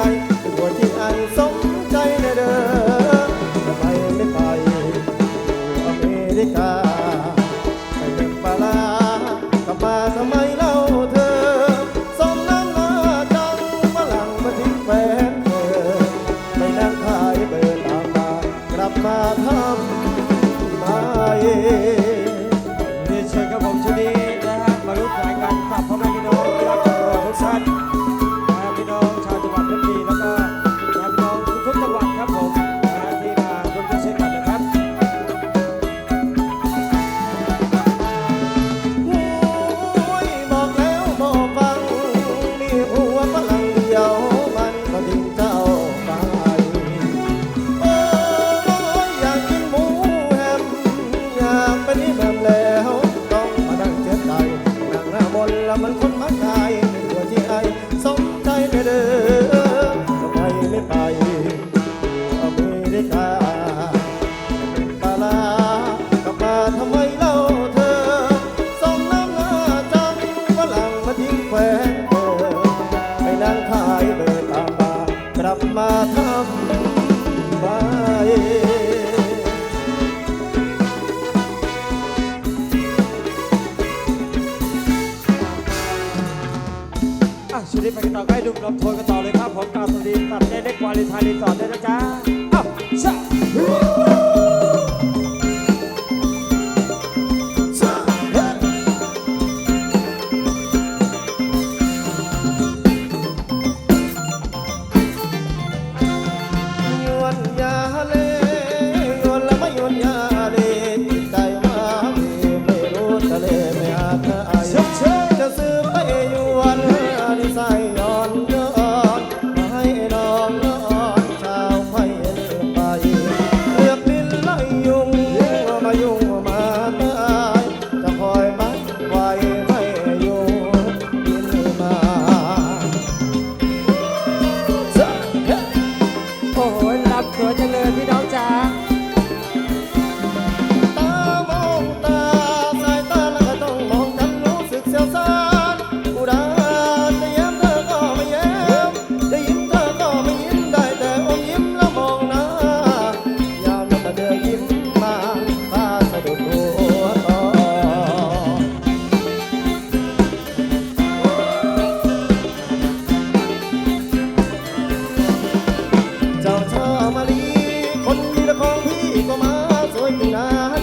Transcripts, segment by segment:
ายปวที่อันสม อะชีวิตไปกันต่อกล้ดุมลมโทนกันต่อเลยครับผมกล่าวสวัสดีตัดได้เล็กกว่าลิทาลีต่อได้นะจ๊ะอ้าวชะ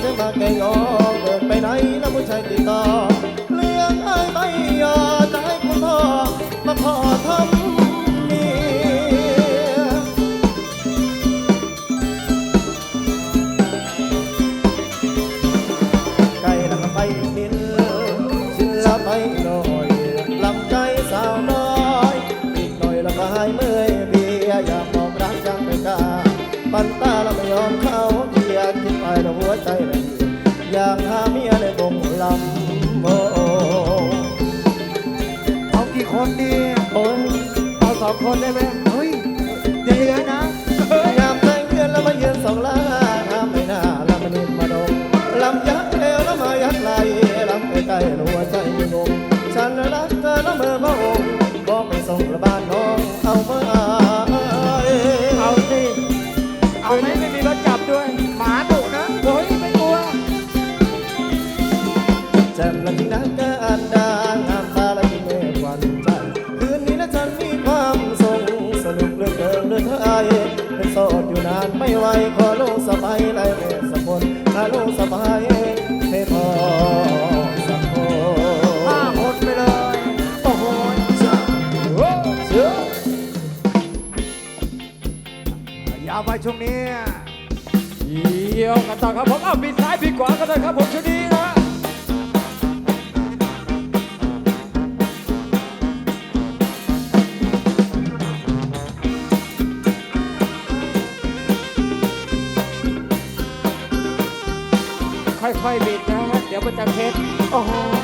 ือมาแกยอเกิดไปไหนนะผู้ชายติดต่อเรื่องให้ใบยอใจคุณพ่อมาขอทำเมียไก่ลัไปนินสิละไปหน่อยลำใจสาวน้อยอีกหน่อยละก็หายเมื่อยเบียอยากบอกรักจังไม่กล้าปันตาละไม่ยอมเข้าเบียที่ไปละหัวใจ সকলে ยาวไปช่วงนี้เยี่ยวกันต่อครับผมเอ้าวปีซ้ายปีขวากันเลยครับผมชุดนี้นะค่อยๆบิดนะฮะเดี๋ยวมันจะเพชรโอ้โห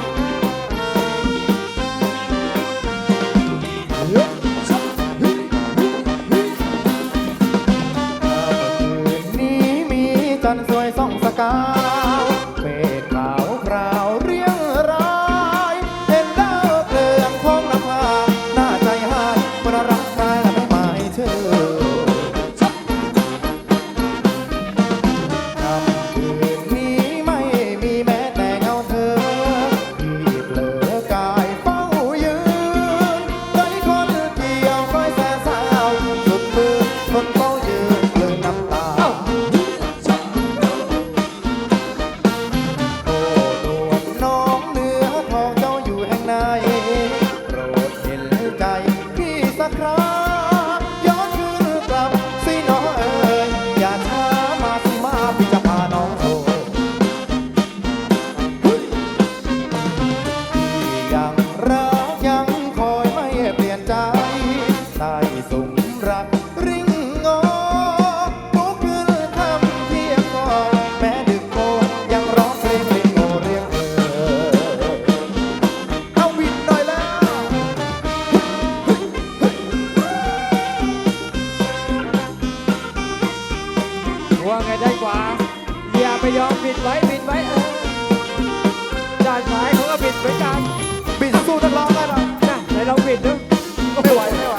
ว่าไงได้กว่า อย่าไปยอมปิดไว้ปิดไว้เออด้านซ้ายเขาก็บิดไว้กันปิดสู้ตลอดได้หรอนะไหนเราปิดดูไม่ไหวไม่ไหว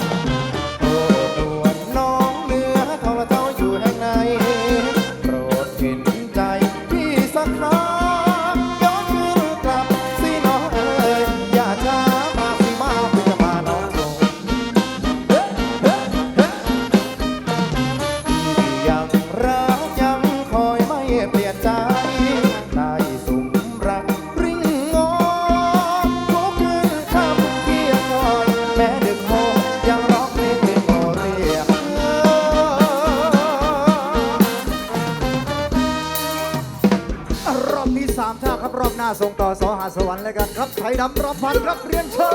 หน้าส่งต่อสอหาสวรรค์แล้กันครับไทยดำรับฟันครับเรียนเชิ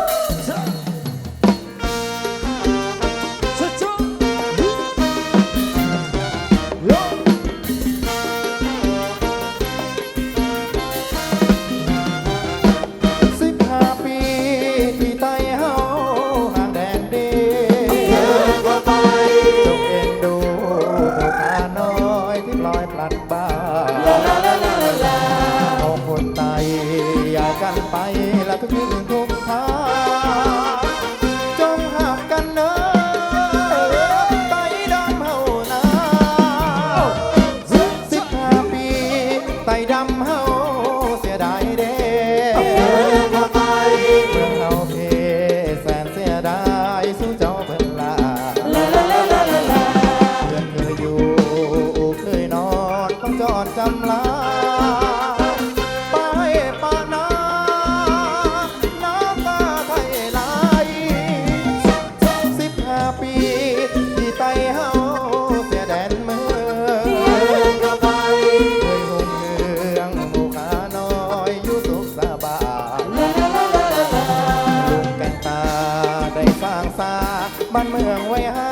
อนจำลาไปปานานาตาไทยไหลสิบห้าปี ที่ไตเฮาเสียแดนเมืองเคยหงเรืองหมู่ขาน้อยอยู่สุขสบายลุกกันตาได้สร้างซาบ้านเมืองไว้ให้